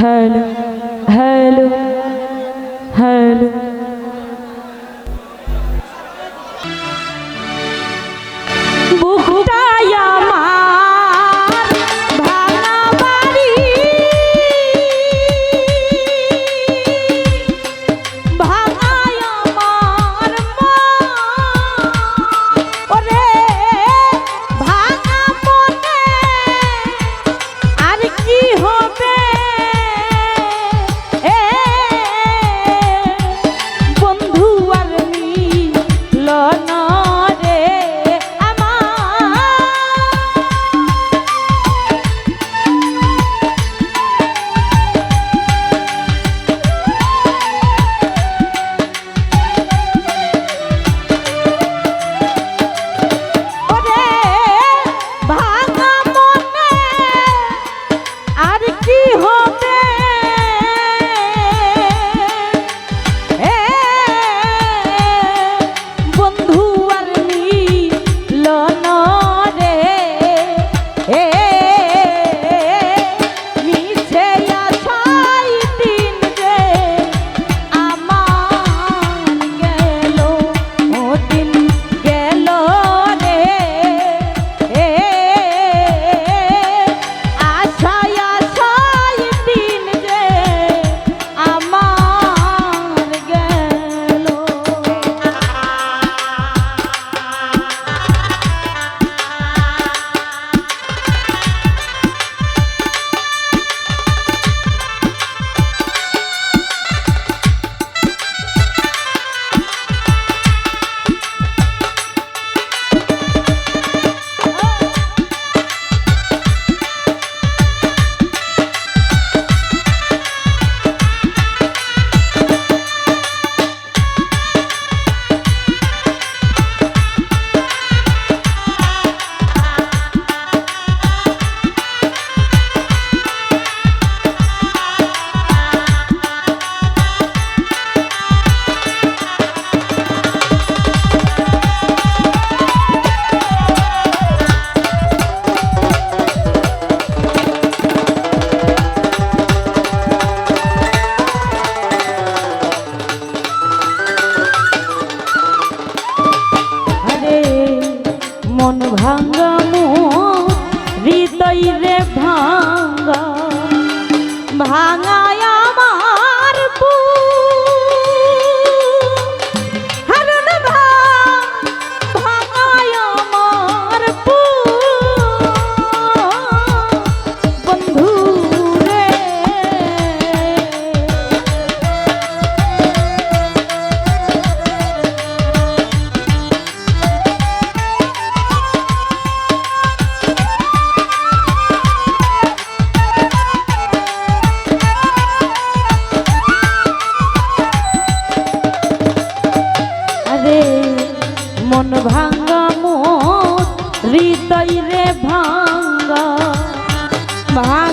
hello মন মন ভাঙ্গা মন হৃদয় রে ভাঙ্গা ভাঙায়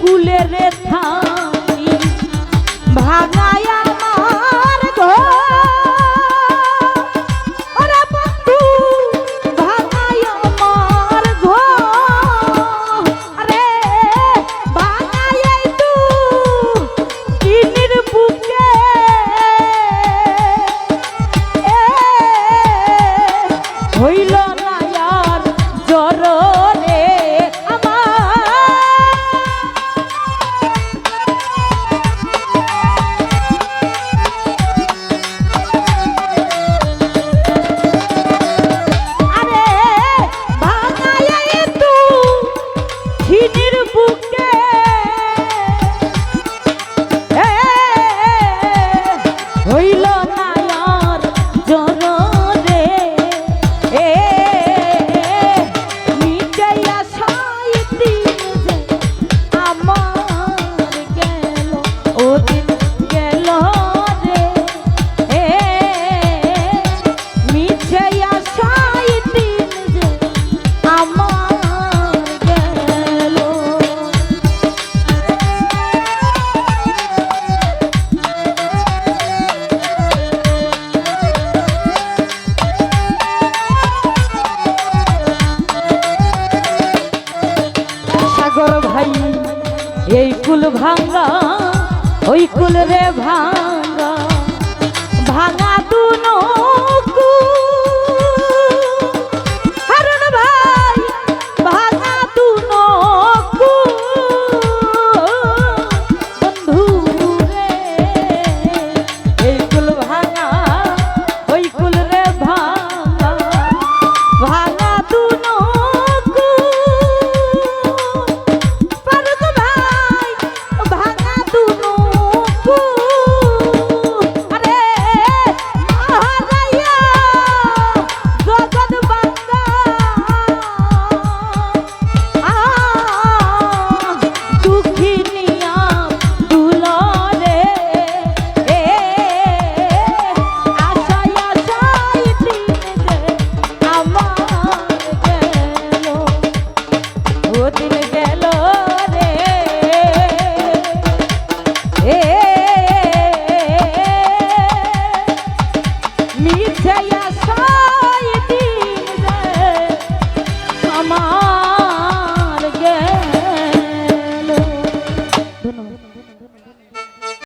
কুলে রে থামি ভাঙায় ওই কুল রে ভাঙা ভাঙা দুনো